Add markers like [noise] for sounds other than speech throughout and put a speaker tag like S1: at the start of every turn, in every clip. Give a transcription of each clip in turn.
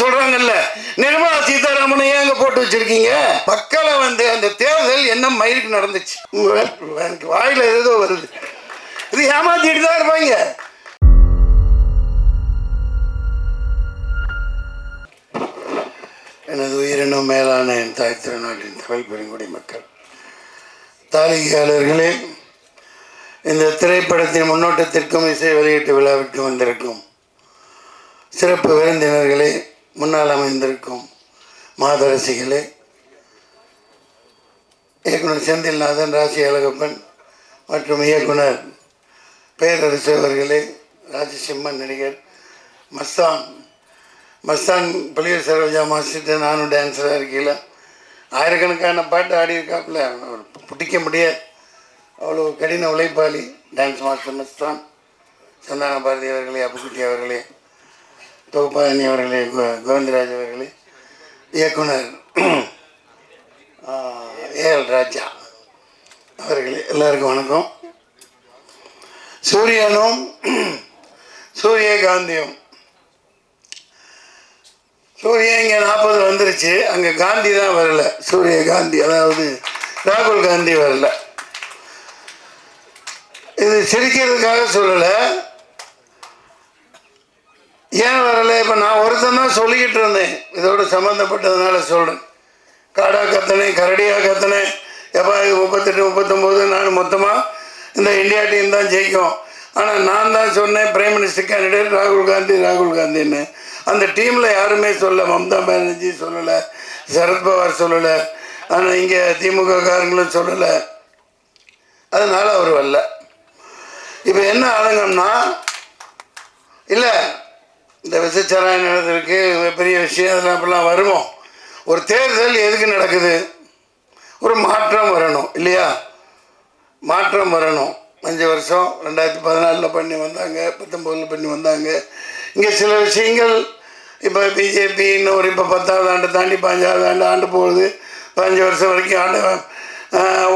S1: சொல்றாங்கல்ல. நிர்மலா சீதாராமனை ஏன் அங்க போட்டு வச்சிருக்கீங்க? மக்களை வந்து அந்த தேர்தல் என்ன மயிருக்கு நடந்துச்சு? எனக்கு வாயில ஏதோ வருது. இது ஏமாத்திட்டு தான் இருப்பாங்க. எனது உயிரினும் மேலான என் தாய் திருநாட்டின் தமிழ் பெருங்குடி மக்கள். தாலிகையாளர்களே இந்த திரைப்படத்தின் முன்னோட்டத்திற்கும் இசை வெளியீட்டு விழாவிற்கு வந்திருக்கும் சிறப்பு விருந்தினர்களே முன்னால் அமைந்திருக்கும் மாதரசிகளே இயக்குனர் செந்தில்நாதன் ராசி அழகப்பன் மற்றும் இயக்குனர் பேரரசு அவர்களே ராஜசிம்மன் நடிகர் மஸ்தான். மஸ்தான் பள்ளியூர் சரோஜா மாஸ்டர் நானும் டான்ஸராக இருக்கையில் ஆயிரக்கணக்கான பாட்டு ஆடியிருக்காப்புல அவர் பிடிக்க முடியாது. அவ்வளோ கடின உழைப்பாளி டான்ஸ் மாஸ்டர் மஸ்தான். சந்தான பாரதி அவர்களே அப்புக்குட்டி அவர்களே. தொகுப்பாயணி அவர்களே கோ- கோவிந்தராஜ் அவர்களே இயக்குனர் ஏஎல் ராஜா அவர்களே எல்லாருக்கும் வணக்கம். சூரியனும் சூரியகாந்தியும். சூரியன் இங்கே நாற்பது வந்துருச்சு. அங்கே காந்தி தான் வரல. சூரிய காந்தி அதாவது ராகுல் காந்தி வரல. இது சிரிக்கிறதுக்காக சொல்லலை. ஏன் வரல? இப்போ நான் ஒருத்தன் தான் சொல்லிக்கிட்டு இருந்தேன். இதோட சம்மந்தப்பட்டதுனால சொல்கிறேன் காடா கத்தனேன் கரடியாக கத்தனேன் எப்போ இது முப்பத்தெட்டு முப்பத்தொம்போது நான் மொத்தமாக இந்த இந்தியா டீம் தான் ஜெயிக்கும். ஆனால் நான் தான் சொன்னேன் பிரைம் மினிஸ்டர் கேண்டிடேட் ராகுல் காந்தி ராகுல் காந்தின்னு. அந்த டீமில் யாருமே சொல்ல மம்தா பானர்ஜி சொல்லலை. சரத்பவார் சொல்லலை. ஆனால் இங்கே திமுக காரங்களும் சொல்லலை. அதனால் அவர் வரல. இப்போ என்ன ஆதங்கம்னா இல்லை இந்த விசச்சாராயம் நடந்திருக்கு பெரிய விஷயம் அதெல்லாம் இப்பெல்லாம் வருமோ. ஒரு தேர்தல் எதுக்கு நடக்குது? ஒரு மாற்றம் வரணும் இல்லையா? மாற்றம் வரணும். அஞ்சு வருஷம் ரெண்டாயிரத்தி பதினாலில் பண்ணி வந்தாங்க பத்தொம்போதில் பண்ணி வந்தாங்க. இங்கே சில விஷயங்கள் இப்போ பிஜேபி இன்னும் ஒரு இப்போ பத்தாவது ஆண்டு தாண்டி பதினஞ்சாவது ஆண்டு ஆண்டு போகுது. பதினஞ்சு வருஷம் வரைக்கும் ஆண்டு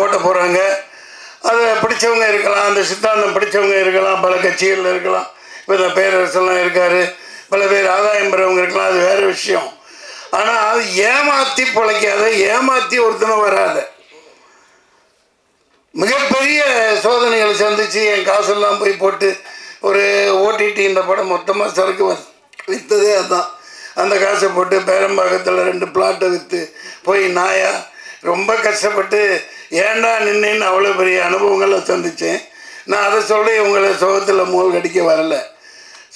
S1: ஓட்ட போகிறாங்க அதை பிடிச்சவங்க இருக்கலாம் அந்த சித்தாந்தம் பிடிச்சவங்க இருக்கலாம் பல கட்சிகளில் இருக்கலாம். இப்போ இந்த பேரரசெல்லாம் இருக்கார். பல பேர் ஆதாயம் பெறவங்க இருக்கலாம் அது வேறு விஷயம். ஆனால் அது ஏமாற்றி பிழைக்காத ஏமாற்றி ஒருத்தனை வராத. மிகப்பெரிய சோதனைகளை சந்திச்சு என் காசெல்லாம் போய் போட்டு ஒரு ஓடிடி இந்த படம் மொத்தமாக சரக்கு விற்றதே அதுதான் அந்த காசை போட்டு பேரம்பாக்கத்தில் ரெண்டு பிளாட்டை விற்று போய் நாயா ரொம்ப கஷ்டப்பட்டு ஏன்டா நின்னேன்னு அவ்வளோ பெரிய அனுபவங்களை சந்தித்தேன் நான் அதை சொல்லி உங்களை சோகத்தில் மூழ்கடிக்க வரல.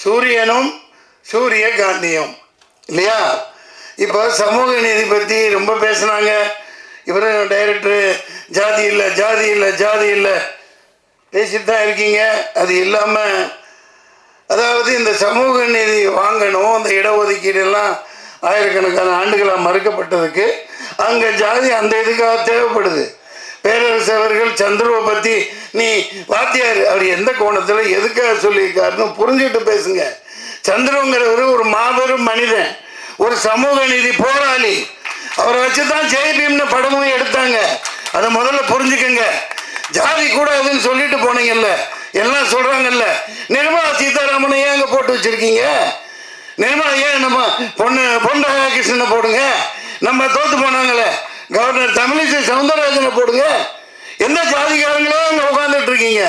S1: சூரியனும் சூரிய காந்தியம் இல்லையா? இப்போ சமூக நீதி பற்றி ரொம்ப பேசுனாங்க. இவரும் டைரக்டரு ஜாதி இல்லை ஜாதி இல்லை ஜாதி இல்லை. பேசிட்டு தான் இருக்கீங்க. அது இல்லாமல் அதாவது இந்த சமூக நீதி வாங்கணும் அந்த இடஒதுக்கீடெல்லாம் ஆயிரக்கணக்கான ஆண்டுகளாக மறுக்கப்பட்டதுக்கு அங்கே ஜாதி அந்த இதுக்காக தேவைப்படுது. பேரரசு அவர்கள் சந்துருவை பற்றி நீ வாத்தியார் அவர் எந்த கோணத்தில் எதுக்காக சொல்லியிருக்காருன்னு புரிஞ்சுட்டு பேசுங்க. சந்திரங்கிறவர் ஒரு மாபெரும் மனிதன் ஒரு சமூக நீதி போராளி. அவரை வச்சு தான் ஜெய்பீம்னு படமும் எடுத்தாங்க. அதை முதல்ல புரிஞ்சுக்கங்க. ஜாதி கூடாதுன்னு சொல்லிட்டு போனீங்கல்ல எல்லாம் சொல்றாங்கல்ல நிர்மலா சீதாராமனை ஏன் அங்கே போட்டு வச்சிருக்கீங்க? நிர்மலா ஏன் நம்ம பொண்ணு பொன் ராதாகிருஷ்ணனை போடுங்க? நம்ம தோத்து போனாங்களே கவர்னர் தமிழிசை சவுந்தரராஜனை போடுங்க. எந்த ஜாதிக்காரங்களோ அங்கே உட்காந்துட்டு இருக்கீங்க.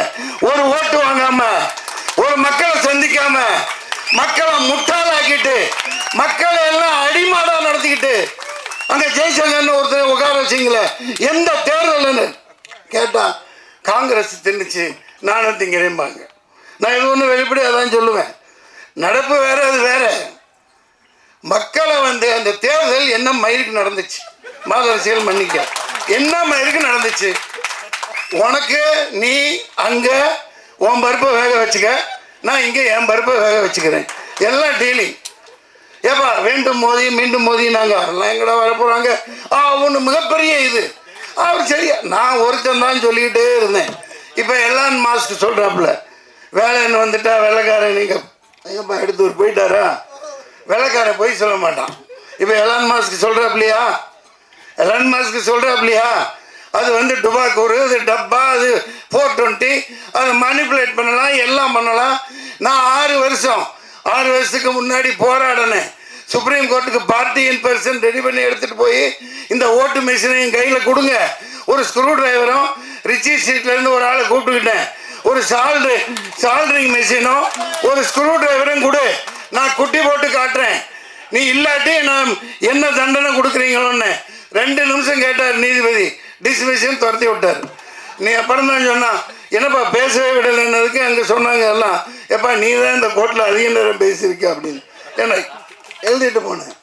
S1: ஒரு ஓட்டு வாங்காம ஒரு மக்களை சந்திக்காம மக்களை முட்டாளாக்கிட்டு மக்களை எல்லாம் அடிமாடா நடத்திக்கிட்டு அங்க ஜெய்சங்கர்னு ஒருத்தர் உட்கார வச்சிங்களே எந்த தேர்தல்னு கேட்டா காங்கிரஸ் தின்னுச்சு நானும் திங்கிறேன்பாங்க நான் இது ஒன்று வெளிப்படையாக தான் சொல்லுவேன். நடப்பு வேற அது வேற. மக்களை வந்து அந்த தேர்தல் என்ன மயிருக்கு நடந்துச்சு? மாதரசியல் மன்னிக்க. என்ன மயிருக்கு நடந்துச்சு? உனக்கு நீ அங்கே உன் பருப்பை வேக வச்சுக்க. நான் இங்கே என் பருப்பை வேக வச்சுக்கிறேன். எல்லாம் டெய்லி ஏப்பா வேண்டும் மோதி மீண்டும் மோதி நாங்கள் அதெல்லாம் எங்கடா வரப்போகிறாங்க ஆ ஒன்று மிகப்பெரிய இது. அவர் சரியா நான் ஒருத்தன் தான் சொல்லிக்கிட்டே இருந்தேன். இப்போ எல்லாம் மாஸ்க் சொல்கிறாப்புல வேலைன்னு வந்துட்டா வெள்ளைக்காரன் நீங்கள் ஐயப்பா எடுத்து ஒரு போயிட்டாரா? வெள்ளைக்காரன் போய் சொல்ல மாட்டான். இப்போ எலான் மாஸ்க் சொல்கிறாப்லையா எலான் மாஸ்க் சொல்கிறாப்லையா அது வந்து டுபாக்கூர் அது டப்பா அது ஃபோர் டுவெண்ட்டி அதை மனிப்புலேட் பண்ணலாம் எல்லாம் பண்ணலாம். நான் ஆறு வருஷம் ஆறு வருஷத்துக்கு முன்னாடி போராடினேன். சுப்ரீம் கோர்ட்டுக்கு பார்ட்டி இன் பர்சன் ரெடி பண்ணி எடுத்துகிட்டு போய் இந்த ஓட்டு மிஷினையும் கையில் கொடுங்க. ஒரு ஸ்க்ரூ டிரைவரும் ரிச்சி ஸ்ட்ரீட்லேருந்து ஒரு ஆளை கூப்பிட்டுக்கிட்டேன். ஒரு சால்டு சால்ட்ரிங் மிஷினும் ஒரு ஸ்க்ரூ டிரைவரும் கொடு. நான் குட்டி போட்டு காட்டுறேன். நீ இல்லாட்டி நான் என்ன தண்டனை கொடுக்குறீங்களோன்னு. ரெண்டு நிமிஷம் கேட்டார் நீதிபதி. டிஸ்மிஷன் துரத்தி விட்டார். நீ அப்புறம் தான் சொன்னான் என்னப்பா பேசவே விடலைன்னதுக்கு அங்கே சொன்னாங்க எல்லாம். எப்பா நீ தான் இந்த கோர்ட்டில் அதிக நேரம் பேசியிருக்க அப்படின்னு. ஏன்னா எழுதிட்டு போனேன்.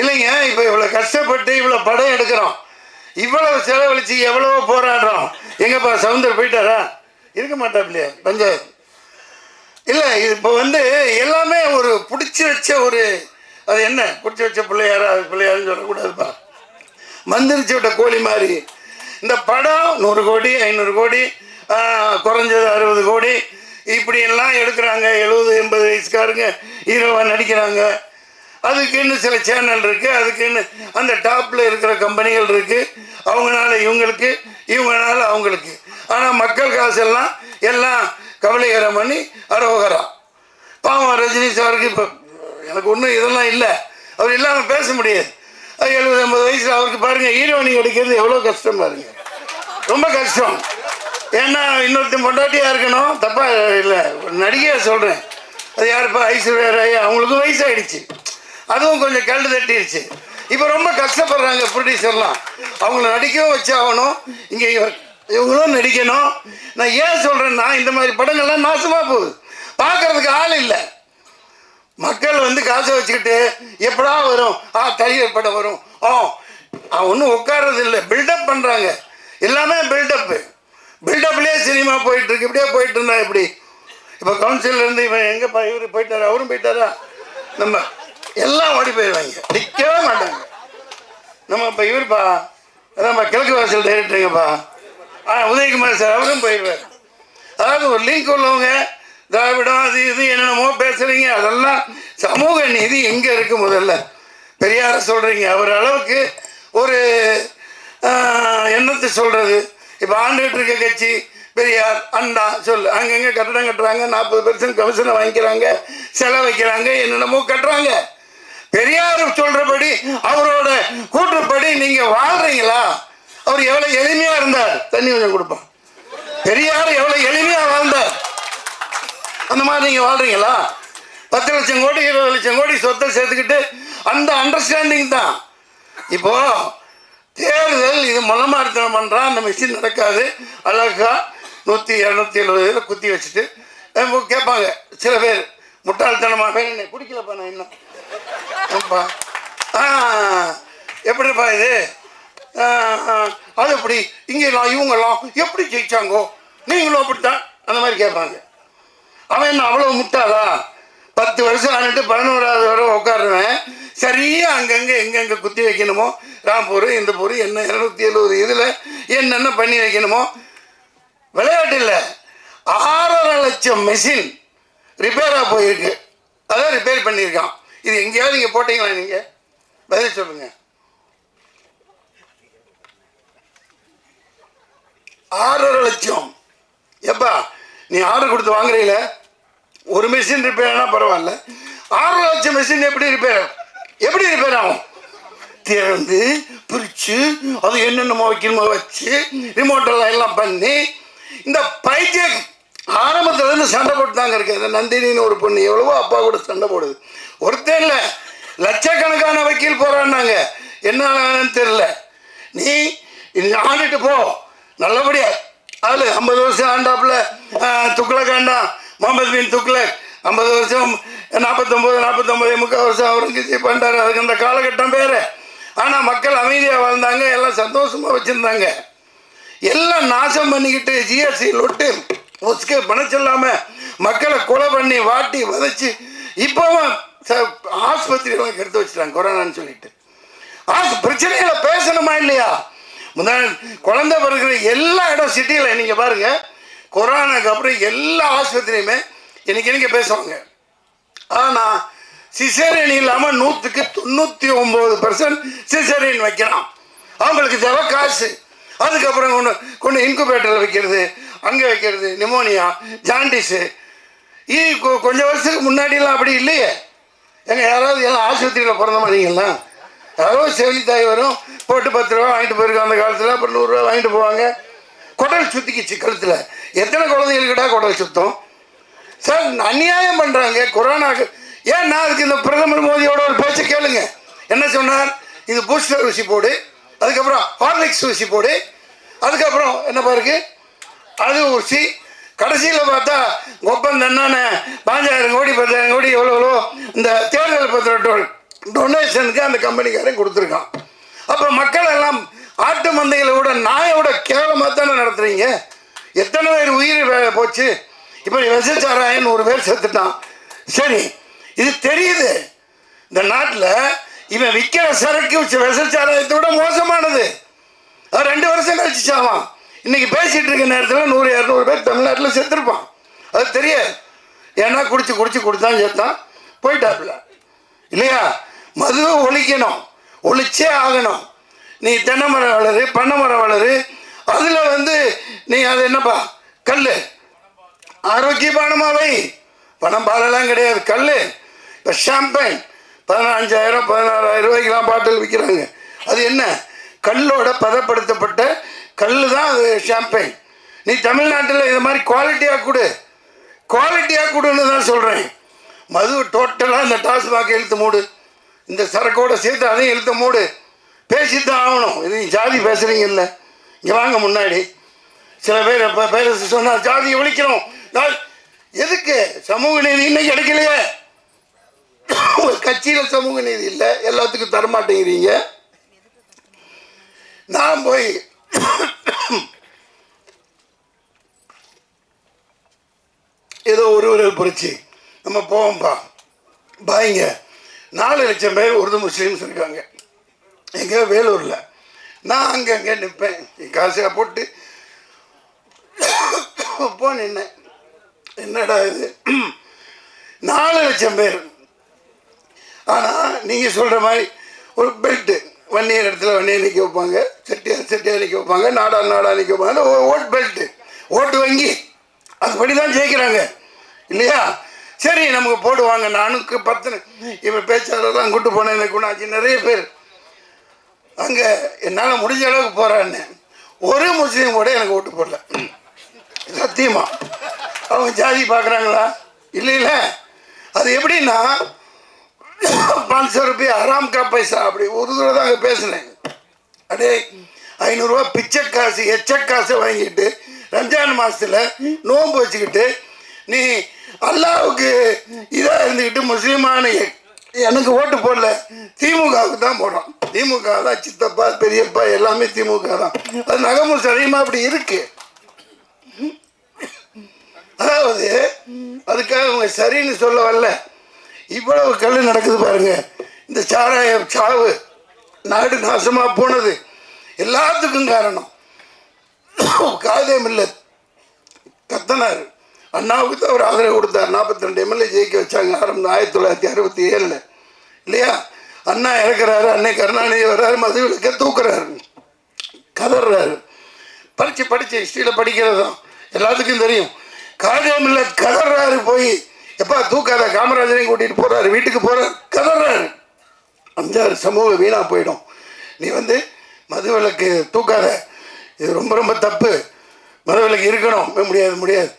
S1: இல்லைங்க இப்போ இவ்வளோ கஷ்டப்பட்டு இவ்வளோ படம் எடுக்கிறோம். இவ்வளவு செலவழிச்சு எவ்வளவோ போராடுறோம். எங்கப்பா சவுந்தர் போயிட்டாரா? இருக்க மாட்டாப்லையே பஞ்சாயத்து. இல்லை இப்போ வந்து எல்லாமே ஒரு பிடிச்சி வச்ச ஒரு அது என்ன? பிடிச்சி வச்ச பிள்ளையாரா அது பிள்ளையாருன்னு சொல்லக்கூடாதுப்பா. மந்திரிச்சு விட்ட கோழி மாதிரி. இந்த படம் நூறு கோடி ஐநூறு கோடி குறைஞ்சது அறுபது கோடி. இப்படியெல்லாம் எடுக்கிறாங்க எழுபது எண்பது வயசுக்காரங்க ஹீரோவாக நடிக்கிறாங்க. அதுக்குன்னு சில சேனல் இருக்குது அதுக்குன்னு அந்த டாப்பில் இருக்கிற கம்பெனிகள் இருக்குது அவங்கனால இவங்களுக்கு இவங்களால அவங்களுக்கு. ஆனால் மக்கள் காசெல்லாம் எல்லாம் கவலைகரம் பண்ணி அரோகரம் பாவம் ரஜினி சாருக்கு இப்போ எனக்கு ஒன்றும் இதெல்லாம் இல்லை. அவர் இல்லாமல் பேச முடியாது. எழுபது ஐம்பது வயசில் அவருக்கு பாருங்கள் ஹீரோனி கிடைக்கிறது எவ்வளோ கஷ்டம் பாருங்க. ரொம்ப கஷ்டம். ஏன்னா இன்னொருத்தன் பொண்டாட்டியாக இருக்கணும் தப்பாக இல்லை நடிகையாக சொல்கிறேன் அது யாருப்பா ஐஸ்வர்யா ராய் அவங்களுக்கும் வயசாகிடுச்சு அதுவும் கொஞ்சம் கல்டு தட்டிடுச்சு இப்போ ரொம்ப கஷ்டப்படுறாங்க ப்ரொடியூசர்லாம். அவங்கள நடிக்கவும் வச்சு ஆகணும் இங்கே இவங்களும் நடிக்கணும். நான் ஏன் சொல்கிறேன்னா இந்த மாதிரி படங்கள்லாம் நாசமாக போகுது. பார்க்கறதுக்கு ஆள் இல்லை. மக்கள் வந்து காசை வச்சுக்கிட்டு எப்படா வரும்? ஆ தலைவர் படம் வரும். ஆ ஒன்றும் உட்கார்றது இல்லை. பில்டப் பண்ணுறாங்க எல்லாமே பில்டப்பு பில்டப்லேயே சினிமா போயிட்டு இருக்கு இப்படியே போயிட்டு இருந்தா எப்படி? இப்போ கவுன்சிலர் இருந்து இவன் எங்கப்பா இவர் போயிட்டாரு? அவரும் போயிட்டாரா? நம்ம எல்லாம் ஓடி போயிடுவாங்க. நிற்கவே மாட்டாங்க. நம்ம இப்போ இவருப்பா அதான்ப்பா கிழக்கு வாசல் டைரக்டருங்கப்பா ஆ உதயகுமார் சார் அவரும் போயிடுவார். அதாவது ஒரு லிங்க் உள்ளவங்க திராவிடம் அது இது என்னென்னமோ பேசுகிறீங்க அதெல்லாம் சமூக நீதி எங்கே இருக்குது முதல்ல? பெரியார சொல்கிறீங்க அவர் அளவுக்கு ஒரு எண்ணத்தை சொல்கிறது இப்போ ஆண்டுகிட்டு இருக்க கட்சி பெரியார் அண்ணா சொல்லு. அங்கங்கே கட்டடம் கட்டுறாங்க நாற்பது பெர்சன்ட் கமிஷனை வாங்கிக்கிறாங்க செலவு வைக்கிறாங்க என்னென்னமோ கட்டுறாங்க. பெரியார் சொல்கிறபடி அவரோட கூற்றுப்படி நீங்கள் வாழ்றீங்களா? அவர் எவ்வளோ எளிமையாக இருந்தார். தண்ணி கொஞ்சம் கொடுப்பான் பெரியார் எவ்வளோ எளிமையாக வாழ்ந்தார். அந்த மாதிரி நீங்கள் வாழ்றீங்களா? பத்து லட்சம் கோடி இருபது லட்சம் கோடி சொத்தை சேர்த்துக்கிட்டு அந்த அண்டர்ஸ்டாண்டிங் தான். இப்போ தேர்தல் இது மொளமாரித்தனம் பண்ணுறான் அந்த மிஷின் நடக்காது. அழகா நூற்றி இரநூத்தி எழுபது இதில் குத்தி வச்சுட்டு கேட்பாங்க சில பேர் முட்டாள்தனமாக பேர் என்ன குடிக்கலப்பா நான் இன்னும் ஆப்பா ஆ எப்படிப்பா இது? அது எப்படி? இங்கெல்லாம் இவங்கெல்லாம் எப்படி ஜெயிச்சாங்கோ? நீங்களும் அப்படித்தான். அந்த மாதிரி கேட்பாங்க. அவன் என்ன அவ்வளோ முட்டாளா? பத்து வருஷம் ஆனிட்டு பதினோராவது வரை உட்காருவேன் சரியா அங்கங்கே எங்கெங்கே குத்தி வைக்கணுமோ? ராம்பூர் இந்த பூர் என்ன இரநூத்தி எழுபது இதில் என்னென்ன பண்ணி வைக்கணுமோ? விளையாட்டு இல்லை. ஆறரை லட்சம் மெஷின் ரிப்பேராக போயிருக்கு. அதான் ரிப்பேர் பண்ணியிருக்கான். இது எங்கேயாவது நீங்கள் போட்டீங்களா நீங்கள் பதில் சொல்லுங்கள் ஆறரை லட்சம். எப்பா நீ ஆர்டர் கொடுத்து வாங்குறீல ஒரு மிஷின் ரிப்பேர் ஆனால் பரவாயில்ல. ஆறு லட்சம் மிஷின் எப்படி ரிப்பேர் எப்படி ரிப்பேர் ஆகும்? திறந்து பிரித்து அது என்னென்னமோ வைக்கணுமோ வச்சு ரிமோட்டெல்லாம் எல்லாம் பண்ணி இந்த பைஜெக் ஆரம்பத்துல இருந்து சண்டை போட்டு தாங்க இருக்கு நந்தினின்னு ஒரு பொண்ணு எவ்வளவோ அப்பா கூட சண்டை போடுது. ஒருத்தன் இல்லை லட்சக்கணக்கான வக்கீல் போறான்னாங்க. என்ன ஆனான்னு தெரியல. நீ நீ ஆடிட்டு போ. நல்லபடியா அதில் ஐம்பது வருஷம் ஆண்டாப்புல துக்ளக் ஆண்டா முகமது பின் துக்ளக். ஐம்பது வருஷம் நாற்பத்தொம்போது நாற்பத்தொம்போது முக்கால் வருஷம் அவுரங்கசீப் பண்ணிட்டாரு அதுக்கு அந்த காலகட்டம் பேர் ஆனால் மக்கள் அமைதியாக வாழ்ந்தாங்க எல்லாம் சந்தோஷமாக வச்சுருந்தாங்க. எல்லாம் நாசம் பண்ணிக்கிட்டு ஜிஎஸ்டி லொட்டு ஒஸ்கே பணம் சொல்லாமல் மக்களை கொலை பண்ணி வாட்டி வதச்சி இப்போவும் ச ஆஸ்பத்திரியெல்லாம் கெடுத்து வச்சுட்டாங்க கொரோனான்னு சொல்லிட்டு. ஆஸ் பிரச்சனைகளை பேசணுமா இல்லையா? முன்னாடி குழந்தை பிறகுற எல்லா இடம் சிட்டியில் நீங்கள் பாருங்கள் கொரோனாக்கு அப்புறம் எல்லா ஆஸ்பத்திரியுமே இன்னைக்கு இன்னைக்கு பேசுவாங்க. ஆனால் சிசேரியன் இல்லாமல் நூற்றுக்கு தொண்ணூற்றி ஒம்பது பர்சன்ட் சிசேரியன் வைக்கலாம் அவங்களுக்கு தேவை காசு. அதுக்கப்புறம் கொண்டு கொண்டு இன்குபேட்டரில் வைக்கிறது அங்கே வைக்கிறது நிமோனியா ஜாண்டிஸு இது கொ- கொஞ்சம் வருஷத்துக்கு முன்னாடிலாம் அப்படி இல்லையே. எங்க யாராவது எல்லாம் ஆஸ்பத்திரியில் பிறந்த மாதிரிங்களா யாரோ செவிலி தாய் வரும் போட்டு பத்து ரூபா வாங்கிட்டு போயிருக்கோம் அந்த காலத்தில் அப்புறம் நூறுரூவா வாங்கிட்டு போவாங்க. குடல் சுத்திக்கிச்சு கழுத்தில். எத்தனை குழந்தைகளுக்குடா குடல் சுத்தம்? சார் அநியாயம் பண்ணுறாங்க கொரோனாக்கு ஏன் நான் அதுக்கு இந்த பிரதமர் மோடியோட ஒரு பேச்சை கேளுங்க. என்ன சொன்னார்? இது பூஸ்டர் ஊசி போடு அதுக்கப்புறம் ஹார்லிக்ஸ் ஊசி போடு அதுக்கப்புறம் என்ன பாருக்கு? அது ஊசி. கடைசியில் பார்த்தா ஒப்பந்தம் என்னன்னு பாஞ்சாயிரம் கோடி பத்தாயிரம் கோடி எவ்வளோ எவ்வளோ இந்த தேர்தல் பத்திர டொனேஷனுக்கு அந்த கம்பெனிக்காரன் கொடுத்துருக்கான். அப்போ மக்கள் எல்லாம் ஆட்டு மந்தைகளை விட நாயோட கேவலமாக தானே நடத்துறீங்க? எத்தனை பேர் உயிர் போச்சு? இப்போ விசச்சாராயன் ஒரு பேர் செத்துட்டான். சரி இது தெரியுது. இந்த நாட்டில் இவன் விற்கிற சரக்கு விசச்சாராயத்தை விட மோசமானது. அது ரெண்டு வருஷம் கழிச்சுச்சாவான் இன்னைக்கு பேசிட்டு இருக்க நேரத்தில் நூறு இரநூறு பேர் தமிழ்நாட்டில் செத்துருப்பான். அது தெரியாது. ஏன்னா குடிச்சு குடிச்சு கொடுத்தான் செத்தான். போயிட்டாப்புல. இல்லையா? மதுவை ஒழிக்கணும். ஒழிச்சே ஆகணும். நீ தென்னை மரம் வளரு பண்ணை மரம் வளரு அதில் வந்து நீ அது என்னப்பா? கல் ஆரோக்கியமானமாவை பணம் பாலெல்லாம் கிடையாது. கல் இப்போ ஷாம்பைன் பதினஞ்சாயிரம் பதினாறாயிரம் ரூபாய்க்கெலாம் பாட்டில் விற்கிறாங்க அது என்ன? கல்லோட பதப்படுத்தப்பட்ட கல் தான் அது ஷாம்பைன் நீ தமிழ்நாட்டில் இது மாதிரி குவாலிட்டியாக கொடு. குவாலிட்டியாக கொடுன்னு தான் சொல்கிறேன் மது டோட்டலாக இந்த டாஸ்மாக இழுத்து மூடு. இந்த சரக்கோட சேர்த்து அதையும் இழுத்து மூடு. பேசித்தான் ஆகணும். இது ஜாதி ஜாதி பேசுகிறீங்கல்ல இங்கே வாங்க முன்னாடி. சில பேர் இப்போ பேர் சொன்னால் ஜாதியை ஒழிக்கிறோம். எதுக்கு? சமூக நீதி இன்னைக்கு கிடைக்கலையே ஒரு கட்சியில் சமூக நீதி இல்லை. எல்லாத்துக்கும் தரமாட்டேங்கிறீங்க நான் போய் ஏதோ ஒரு விரல் புரட்சி. நம்ம போவோம்ப்பா. பாய்ங்க. நாலு லட்சம் பேர் உருது முஸ்லீம்ஸ் இருக்காங்க. எங்கே? வேலூரில். நான் அங்கே அங்கே நிற்பேன் என் போட்டு போ நின்னேன் என்னடா இது? நாலு லட்சம் பேர். ஆனால் நீங்கள் சொல்கிற மாதிரி ஒரு பெல்ட்டு வன்னியர் இடத்துல வன்னியை நிற்க வைப்பாங்க. செட்டியார் செட்டியார் நிற்க வைப்பாங்க. நாடா நாடா நிற்க வைப்பாங்க. ஓ- ஓட் பெல்ட்டு ஓட்டு வங்கி. அதுபடி தான் ஜெயிக்கிறாங்க. இல்லையா? சரி நமக்கு போடுவாங்க. நானுக்கு பத்து இவன் பேச்சாளர்லாம் கூட்டு போனேன். எனக்கு குணாச்சு நிறைய பேர் அங்கே என்னால் முடிஞ்ச அளவுக்கு போகிறான்னு ஒரு முஸ்லீம் கூட எனக்கு ஓட்டு போடல. சத்தியமா? அவங்க ஜாதி பார்க்குறாங்களா இல்லை இல்லை. அது எப்படின்னா பாஞ்சு ரூபாய் ஆறாம் கா பைசா அப்படி ஒரு தடவை தான் அங்கே பேசினேன். அடே ஐநூறுரூவா பிச்சை காசு எச்ச காசை வாங்கிட்டு ரம்ஜான் மாதத்தில் நோன்பு வச்சுக்கிட்டு நீ அல்லாவுக்கு இதாக இருந்துக்கிட்டு முஸ்லீமான எனக்கு ஓட்டு போடல. திமுகவுக்கு தான் போடுறோம் திமுக தான் சித்தப்பா பெரியப்பா எல்லாமே திமுக தான். அது நகமும் சரியமாக அப்படி இருக்கு. அதாவது அதுக்காக அவங்க சரின்னு சொல்ல வரல. இவ்வளவு கல் நடக்குது பாருங்க. இந்த சாராய சாவு நாடு நாசமாக போனது. எல்லாத்துக்கும் காரணம். காதே மில்ல கத்தனார். அண்ணாவுக்கு தான் அவர் ஆதரவு கொடுத்தார். நாற்பத்தி ரெண்டு எம்எல்ஏ ஜெயிக்க வச்சாங்க. ஆரம்பம் ஆயிரத்தி தொள்ளாயிரத்தி அறுபத்தி ஏழில். இல்லையா? அண்ணா இறக்குறாரு. அன்னை கருணாநிதி வர்றாரு. மதுவிலக்க தூக்குறாரு. கதறாரு. படித்து படித்து ஹிஸ்ட்ரியில் படிக்கிறது தான் எல்லாத்துக்கும் தெரியும். காரியமில்ல கதறாரு போய். எப்பா தூக்காத காமராஜரையும் கூட்டிகிட்டு போகிறாரு வீட்டுக்கு போகிறார் கதறாரு. அஞ்சாறு சமூகம் வீணாக போயிடும். நீ வந்து மதுவிலக்கு தூக்காத. இது ரொம்ப ரொம்ப தப்பு. மதுவிலக்கு இருக்கணும். முடியாது முடியாது.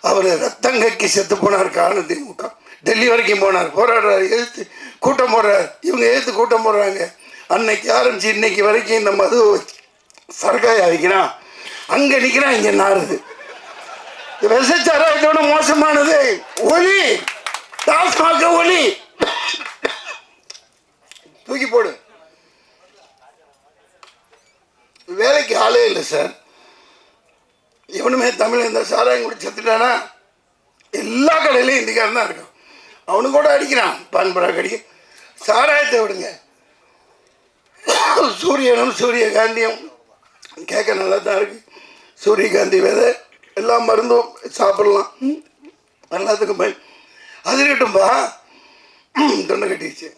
S1: அவர் ரத்தங்கக்கி செத்து போனார் காரணம் திமுக. டெல்லி வரைக்கும் போனார் போராடுறாரு எதிர்த்து கூட்டம் போடுறார். இவங்க எதிர்த்து கூட்டம் போடுறாங்க. அன்னைக்கு ஆரம்பிச்சு இன்னைக்கு வரைக்கும் இந்த மது சரக்காய் அடிக்கிறான் அங்கே நிற்கிறான் இங்கே நாறுது இதோட மோசமானது? ஒலி! டாஸ்மாக ஒலி! தூக்கி போடு. வேலைக்கு ஆளே இல்லை சார். இவனுமே தமிழ் இந்த சாராயம் குடி செத்துட்டானா? எல்லா கடையிலையும் இந்திக்காரன் தான் இருக்கான். அவனு கூட அடிக்கிறான். பான்பரா கடி சாராயத்தை விடுங்க. சூரியனும் சூரியகாந்தியும் கேட்க நல்லா தான் இருக்கு. சூரியகாந்தி விதை எல்லா மருந்தும் சாப்பிடலாம். எல்லாத்துக்கும் பயன் அது இருக்கட்டும்பா. தொண்டை கட்டிடுச்சு.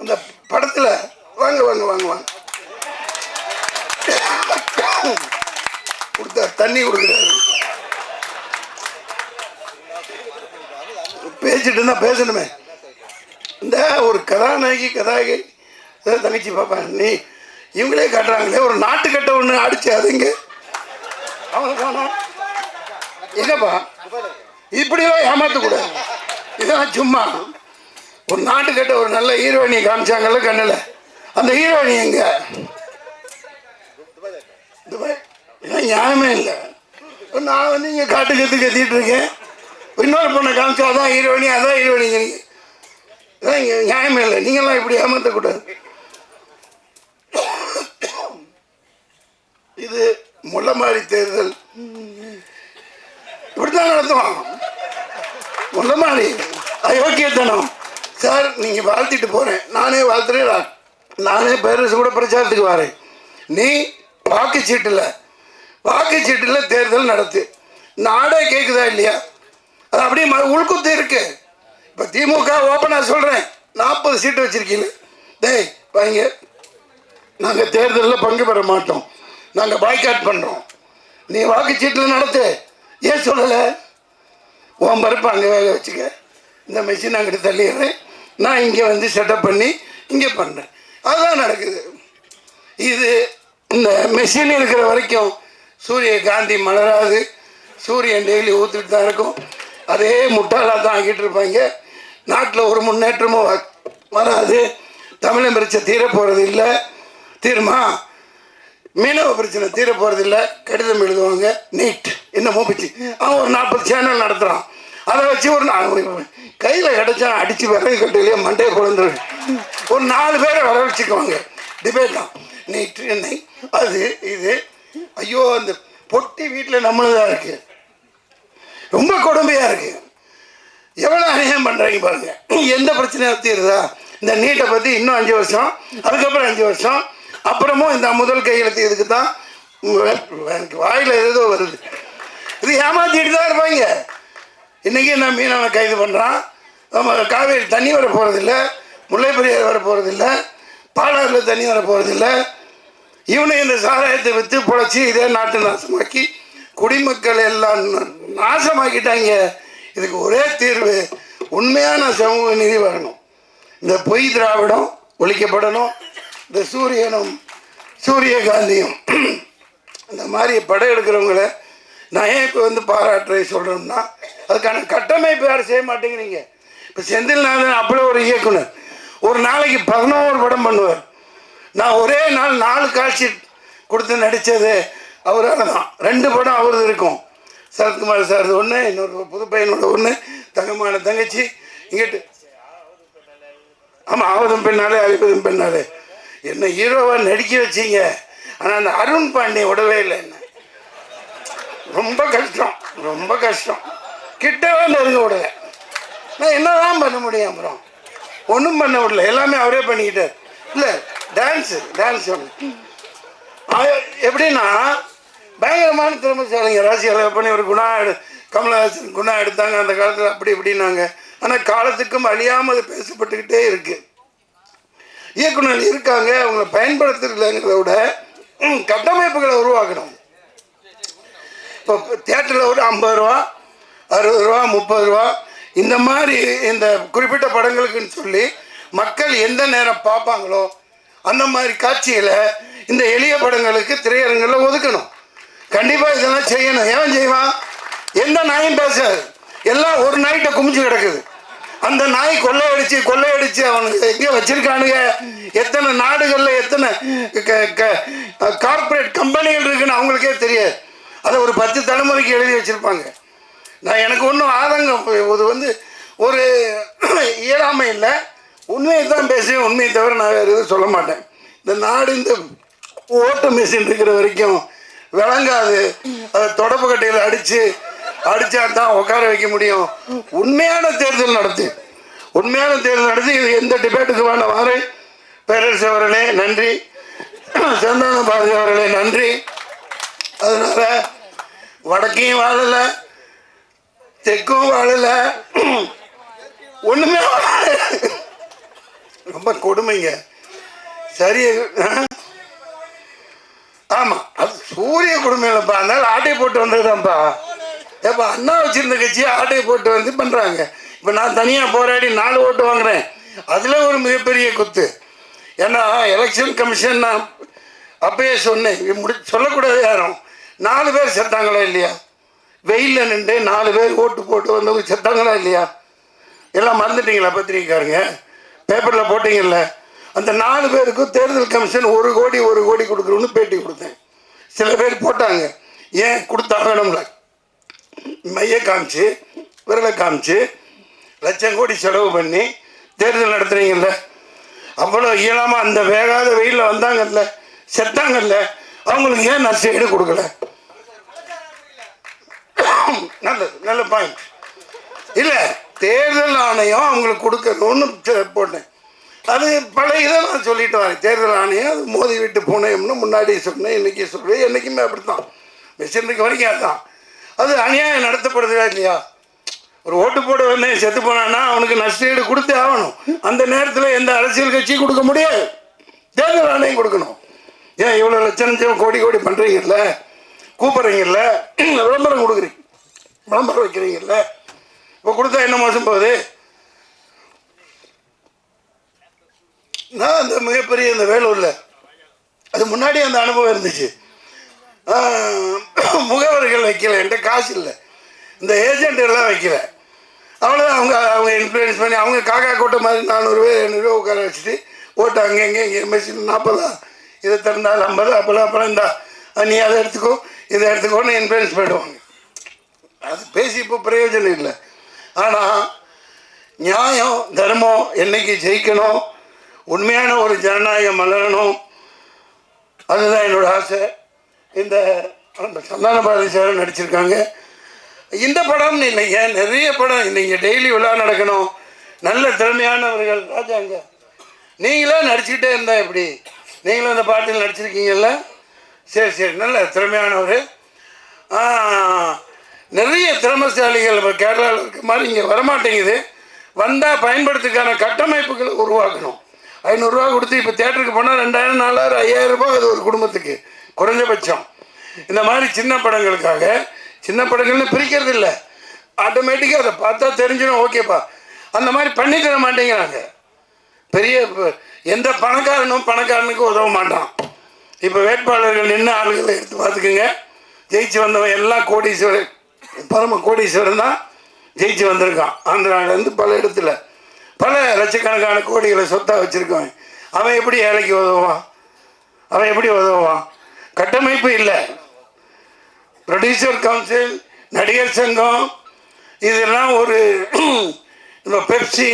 S1: அந்த படத்தில் வாங்க வாங்க வாங்க வாங்க. கொடுத்தா தண்ணி கொடுக்குறாரு பேசிட்டு தான் பேசணுமே. இந்த ஒரு கதாநாயகி கதாநாயகி தங்கச்சி பாப்பா நீ இவங்களே காட்டுறாங்களே ஒரு நாட்டுக்கட்டை ஒன்று அடிச்சு அதுங்க. அவங்க காணோம் எங்கப்பா இப்படிலாம் ஏமாற்றக்கூடாது இதான் சும்மா. ஒரு நாட்டுக்கிட்ட ஒரு நல்ல ஹீரோயினி காமிச்சாங்கல்ல கண்ணில். அந்த ஹீரோயினி எங்க? துபாய். இதெல்லாம் நியாயமே இல்லை? நான் வந்து இங்கே காட்டு கற்று கத்திட்டு இருக்கேன். இன்னொரு பொண்ணை காமிச்சா அதான் ஹீரோயினி அதான் ஹீரோயினிங்க நீங்கள் நியாயமே இல்லை? நீங்களாம் இப்படி ஏமாற்றக்கூடாது இது முள்ளமாரி தேர்தல். இப்படித்தான் நடத்துவான். முள்ளமாரி அயோக்கியத்தனம் சார் நீங்கள் வாழ்த்திட்டு போகிறேன் நானே வாழ்த்துறேன். நானே பேரரசு கூட பிரச்சாரத்துக்கு வரேன். நீ வாக்குச்சீட்டில் வாக்குச்சீட்டில் தேர்தல் நடத்து நாடே கேட்குதா இல்லையா? அது அப்படியே ம- உள்குத்து இருக்கு. இப்போ திமுக ஓப்பனாக சொல்கிறேன் நாற்பது சீட்டு வச்சுருக்கீங்க டேய் வாங்க. நாங்கள் தேர்தலில் பங்கு பெற மாட்டோம். நாங்கள் பாய்காட் பண்ணுறோம் நீ வாக்குச்சீட்டில் நடத்து. ஏன் சொல்லலை? உன் பருப்பு அங்கே வேக வச்சுக்க. இந்த மிஷின் அங்கிட்டு தள்ளிடுறேன். நான் இங்கே வந்து செட்டப் பண்ணி இங்கே பண்ணுறேன் அதுதான் நடக்குது. இது இந்த மெஷின் இருக்கிற வரைக்கும் சூரிய காந்தி மலராது. சூரியன் டெய்லி ஊற்றிட்டு தான் இருக்கும். அதே முட்டாளாக தான் ஆக்கிட்டு இருப்பாங்க. நாட்டில் ஒரு முன்னேற்றமும் வ- வராது. தமிழன் பிரச்சனை தீர போகிறது இல்லை. தீருமா? மீனவ பிரச்சனை தீரப்போகிறது இல்லை. கடிதம் எழுதுவாங்க. நீட். என்ன மூப்பிச்சு? அவன் ஒரு நாற்பது சேனல் நடத்துகிறான் அதை வச்சு ஒரு கையில் கிடச்சா அடித்து விறகு கட்டையிலேயே மண்டையை குழந்துரு ஒரு நாலு பேரை வர வச்சுக்குவாங்க. டிபேட் தான். நீட் என்னை அது இது. ஐயோ அந்த பொட்டி வீட்டில் நம்மளுதான் இருக்குது ரொம்ப கொடுமையாக இருக்குது எவ்வளோ அநியாயம் பண்ணுறீங்க பாருங்க. எந்த பிரச்சனையும் தீருதா இந்த நீட்டை பற்றி இன்னும் அஞ்சு வருஷம் அதுக்கப்புறம் அஞ்சு வருஷம் அப்புறமும் இந்த முதல் கையெழுத்து இதுக்கு தான் எனக்கு வாயில் ஏதோ வருது. இது ஏமாத்திட்டு தான் இருப்பாங்க. இன்றைக்கி நான் மீனவனை கைது பண்ணுறான் நம்ம காவேரி தண்ணி வர போகிறதில்ல முல்லைப்பெரியார் வர போகிறதில்ல பாலாறில் தண்ணி வர போகிறதில்ல இவனை இந்த சாராயத்தை விற்று பொழைச்சி இதே நாட்டை நாசமாக்கி குடிமக்கள் எல்லாம் நாசமாக்கிட்டாங்க. இதுக்கு ஒரே தீர்வு உண்மையான சமூக நிதி வரணும் இந்த பொய் திராவிடம் ஒழிக்கப்படணும். இந்த சூரியனும் சூரியகாந்தியும் [clears throat] இந்த மாதிரி படம் எடுக்கிறவங்கள நான் ஏன் இப்போ வந்து பாராட்டுறை சொல்கிறோம்னா அதுக்கான கட்டமைப்பு யாரும் செய்ய மாட்டேங்கிறீங்க. இப்போ செந்தில்நாதன் அப்படியே ஒரு இயக்குனர். ஒரு நாளைக்கு பதினோரு படம் பண்ணுவார். நான் ஒரே நாள் நாலு காட்சி கொடுத்து நடித்தது அவரால் தான். ரெண்டு படம் அவரது இருக்கும். சரத்குமார் சார் ஒன்று இன்னொரு புது பையனோட ஒன்று தங்கமான தங்கச்சி. இங்கிட்டு. ஆமாம் ஆவதும் பெண்ணாலே அழிப்பதும் பெண்ணாலே. என்ன ஹீரோவாக நடிக்க வச்சீங்க. ஆனால் அந்த அருண் பாண்டிய விடவே இல்லை என்ன. ரொம்ப கஷ்டம் ரொம்ப கஷ்டம். கிட்டவே நெருங்க விடல நான் என்னதான் பண்ண முடியும் அப்புறம்? ஒன்றும் பண்ண விடல எல்லாமே அவரே பண்ணிக்கிட்டார். இல்லை டான்ஸு டான்ஸ் எப்படின்னா பயங்கரமான திறமைசாலிங்க. ராசியால் பண்ணி ஒரு குணா எடு கமலஹாசன் குணா எடுத்தாங்க. அந்த காலத்தில் அப்படி இப்படின்னாங்க. ஆனால் காலத்துக்கும் அழியாமல் அது பேசப்பட்டுக்கிட்டே இருக்குது இயக்குனர் இருக்காங்க. அவங்கள பயன்படுத்துறதுங்கிறத விட கட்டமைப்புகளை உருவாக்கணும். இப்போ தியேட்டரில் ஒரு ஐம்பது ரூபா அறுபது ரூபா முப்பது ரூபா இந்த மாதிரி இந்த குறிப்பிட்ட படங்களுக்குன்னு சொல்லி மக்கள் எந்த நேரம் பார்ப்பாங்களோ அந்த மாதிரி காட்சிகளை இந்த எளிய படங்களுக்கு திரையரங்கில் ஒதுக்கணும். கண்டிப்பாக இதெல்லாம் செய்யணும். ஏன் செய்வான்? எந்த நாயும் பேசாது. எல்லாம் ஒரு நாய்கிட்ட குமிஞ்சு கிடக்குது. அந்த நாய் கொள்ளையடிச்சு கொள்ளையடிச்சு அவனுக்கு எங்கே வச்சிருக்கானுங்க? எத்தனை நாடுகளில் எத்தனை கார்ப்பரேட் கம்பெனிகள் இருக்குன்னு அவங்களுக்கே தெரியாது. அதை ஒரு பத்து தலைமுறைக்கு எழுதி வச்சுருப்பாங்க. நான் எனக்கு ஒன்றும் ஆதங்கம் இது வந்து ஒரு [clears throat] இயலாமை இல்லை. உண்மையை தான் பேசுவேன் உண்மையை தவிர நான் வேறு எதுவும் சொல்ல மாட்டேன். இந்த நாடு இந்த ஓட்டு மிஷின் இருக்கிற வரைக்கும் விளங்காது. அதை தொடப்பு கட்டையில் அடித்து அடித்தா தான் உட்கார வைக்க முடியும். உண்மையான தேர்தல் நடத்து. உண்மையான தேர்தல் நடத்தி இது எந்த டிபேட்டுக்கு வேண்ட வாரு பேரரசு அவர்களே நன்றி. சந்தான பாரதி அவர்களே நன்றி. அதனால வடக்கையும் வாழலை தெற்கும் வாழலை. ஒன்றுமே வாழ ரொம்ப கொடுமைங்க. சரி ஆ? ஆமாம் அது சூரிய கொடுமை இல்லைப்பா அதனால ஆட்டை போட்டு வந்ததுதான்ப்பா. ஏப்பா அண்ணா வச்சிருந்த கட்சியை ஆட்டை போட்டு வந்து பண்ணுறாங்க இப்போ நான் தனியாக போராடி நாலு ஓட்டு வாங்குறேன். அதில் ஒரு மிகப்பெரிய குத்து. ஏன்னா எலெக்ஷன் கமிஷன் நான் அப்பயே சொன்னேன். முடி சொல்லக்கூடாது யாரும். நாலு பேர் செத்தாங்களா இல்லையா? வெயிலில் நின்று நாலு பேர் ஓட்டு போட்டு வந்தவங்க செத்தாங்களா இல்லையா? எல்லாம் மறந்துட்டீங்களா பத்திரிக்கைக்காரங்க பேப்பரில் போட்டீங்கல்ல அந்த நாலு பேருக்கும் தேர்தல் கமிஷன் ஒரு கோடி ஒரு கோடி கொடுக்குறோன்னு பேட்டி கொடுத்தேன். சில பேர் போட்டாங்க. ஏன் கொடுத்தா வேணும்ல? மைய காமிச்சு விரலை காமிச்சு லட்சம் கோடி செலவு பண்ணி தேர்தல் நடத்துறீங்கல்ல அவ்வளோ இயலாமல் அந்த வேகாத வெயிலில் வந்தாங்கல்ல செத்தாங்கல்ல அவங்களுக்கு ஏன் நஷ்ட ஈடு கொடுக்கல? நல்லது நல்ல பாயிண்ட் இல்லை தேர்தல் ஆணையம் அவங்களுக்கு கொடுக்கணும்னு போட்டேன். அது பழைய இதை நான் சொல்லிட்டு வரேன். தேர்தல் ஆணையம் அது மோதி விட்டு போனேன்னு முன்னாடி சொன்னேன் இன்றைக்கி சொல்கிறேன் என்றைக்குமே அப்படித்தான். மிஷினுக்கு வரைக்கும் அதுதான். அது அநியாயம் நடத்தப்படுதா இல்லையா? ஒரு ஓட்டு போட வந்தேன் செத்து போனான்னா அவனுக்கு நஷ்டஈடு கொடுத்தே ஆகணும். அந்த நேரத்தில் எந்த அரசியல் கட்சியும் கொடுக்க முடியாது. தேர்தல் ஆணையம் கொடுக்கணும். ஏன் இவ்வளோ லட்சம் லட்சம் கோடி கோடி பண்ணுறீங்கல்ல கூப்பிட்றீங்கல்ல? [clears throat] விளம்பரம் கொடுக்குறீங்க. விளம்பரம் வைக்கிறீங்கல்ல? இப்போ கொடுத்தா என்ன மோசம் போகுது? நான் அந்த மிகப்பெரிய இந்த வேலூரில் அது முன்னாடி அந்த அனுபவம் இருந்துச்சு. முகவர்கள் வைக்கல என்கிட்ட காசு இல்லை. இந்த ஏஜெண்ட்டுகள்லாம் வைக்கல. அவ்வளோதான் அவங்க அவங்க இன்ஃப்ளூயன்ஸ் பண்ணி அவங்க காக்கா கூட்டம் மாதிரி நானூறுரூவா எழுநூறுவா உட்கார வச்சுட்டு ஓட்டு அங்கே இங்கே இங்கே மெஷின் நாற்பதா இதை திறந்தால் ஐம்பது அப்போலாம் அப்போலாம் இந்தா நீ அதை எடுத்துக்கோ இதை எடுத்துக்கோன்னு இன்ஃப்ளூயன்ஸ் பண்ணிடுவாங்க. அது பேசி இப்போ பிரயோஜனம் இல்லை. ஆனால் நியாயம் தர்மம் என்னைக்கு ஜெயிக்கணும் உண்மையான ஒரு ஜனநாயகம் மலரணும் அதுதான் என்னோட ஆசை. இந்த அந்த சந்தான பாரதி சார் நடிச்சிருக்காங்க. இந்த படம்னு இல்லைங்க நிறைய படம் இல்லைங்க டெய்லி விழா நடக்கணும். நல்ல திறமையானவர்கள் ராஜாங்க. நீங்களே நடிச்சுக்கிட்டே இருந்தா எப்படி? நீங்களும் இந்த பாட்டில் நடிச்சிருக்கீங்கல்ல? சரி சரி நல்ல திறமையானவர். ஆ, நிறைய திறமசாலிகள் இப்போ கேரளாவில் இருக்க மாதிரி இங்கே வரமாட்டேங்குது. வந்தால் பயன்படுத்துக்கான கட்டமைப்புகளை உருவாக்கணும். ஐநூறுரூவா கொடுத்து இப்போ தேட்டருக்கு போனால் ரெண்டாயிரம் நாலாயிரம் ஐயாயிரம் ரூபாய் அது ஒரு குடும்பத்துக்கு. குறைஞ்சபட்சம். இந்த மாதிரி சின்ன படங்களுக்காக சின்ன படங்கள்னு பிரிக்கிறது இல்லை. ஆட்டோமேட்டிக்காக அதை பார்த்தா தெரிஞ்சிடும் ஓகேப்பா அந்த மாதிரி பண்ணி தர மாட்டேங்கிறாங்க. பெரிய எந்த பணக்காரனும் பணக்காரனுக்கு உதவ மாட்டான். இப்போ வேட்பாளர்கள் நின்று ஆளுகளை எடுத்து பார்த்துக்குங்க. ஜெயிச்சு வந்தவன் எல்லாம் கோடீஸ்வரன். பரம கோடீஸ்வரன் தான் ஜெயிச்சு வந்திருக்கான். ஆந்திராவிலேருந்து பல இடத்துல பல லட்சக்கணக்கான கோடிகளை சொத்தாக வச்சுருக்கான் அவன் எப்படி ஏழைக்கு உதவுவான்? அவன் எப்படி உதவுவான்? கட்டமைப்பு இல்லை. ப்ரொடியூசர் கவுன்சில் நடிகர் சங்கம் இதெல்லாம் ஒரு நம்ம பெப்சி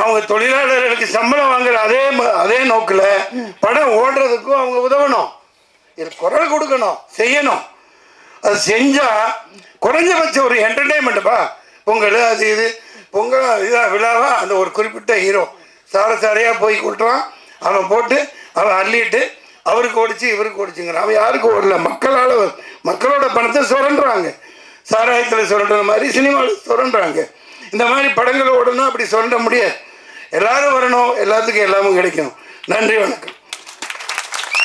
S1: அவங்க தொழிலாளர்களுக்கு சம்பளம் வாங்குற அதே அதே நோக்கில் படம் ஓடுறதுக்கும் அவங்க உதவணும். இது குரல் கொடுக்கணும் செய்யணும். அது செஞ்சால் குறைஞ்சபட்சம் ஒரு என்டர்டெயின்மெண்ட்டுப்பா பொங்கல் அது இது. பொங்கல் இதாக விழாவா அந்த ஒரு குறிப்பிட்ட ஹீரோ சார சாரையாக போய் கொட்டுறான் அவன் போட்டு அவன் அள்ளிட்டு அவருக்கு ஓடிச்சு இவருக்கு ஓடிச்சுங்கிறான். அவன் யாருக்கு ஓடல. மக்களால் மக்களோட பணத்தை சுரண்டுறாங்க. சாராயத்தில் சுரண்டுற மாதிரி சினிமாவில் சுரண்டுறாங்க. இந்த மாதிரி படங்கள் ஓடணும் அப்படி சுரண்ட முடியாது. எல்லாரும் வரணும். எல்லாத்துக்கும் எல்லாமும் கிடைக்கணும். நன்றி வணக்கம்.